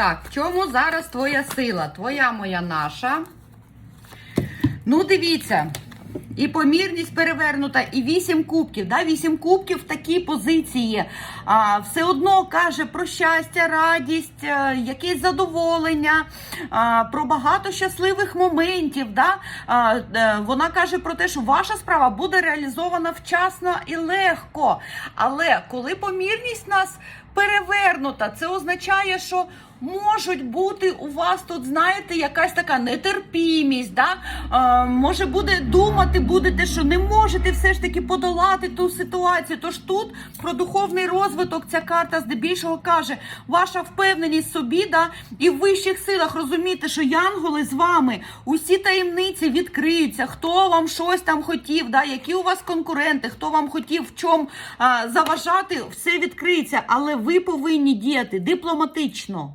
Так, в чому зараз твоя сила? Твоя моя наша. Ну, дивіться. І помірність перевернута, і вісім кубків. Да? Вісім кубків в такій позиції. А, все одно каже про щастя, радість, е, якесь задоволення, а, про багато щасливих моментів. Да? А, е, вона каже про те, що ваша справа буде реалізована вчасно і легко. Але коли помірність нас перевернута, це означає, що можуть бути у вас тут, знаєте, якась така нетерпімість. Да? Е, може буде думати, будете, що не можете все ж таки подолати ту ситуацію. Тож тут про духовний розвиток ця карта здебільшого каже, ваша впевненість собі, да, і в вищих силах розуміти, що янголи з вами, усі таємниці відкриються, хто вам щось там хотів, да, які у вас конкуренти, хто вам хотів в чому заважати, все відкриється, але ви повинні діяти дипломатично.